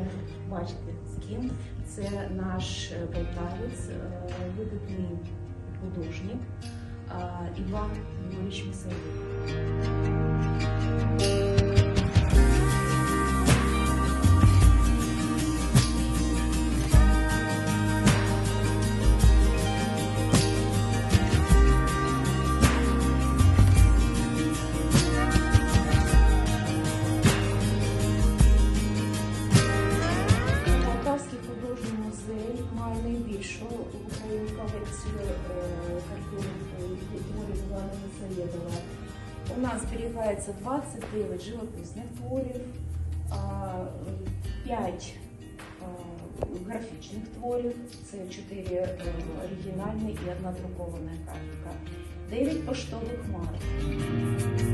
вже бачити з ким. Це наш е, байтарець, е, видатний художник Іван Юрійович Мисарів. Найбільшу в колекцію е, картин е, творів Івана Мисаєдова. У нас зберігається 29 живописних творів, 5 графічних творів, це 4 оригінальні і одна друкована картка, 9 поштових марок.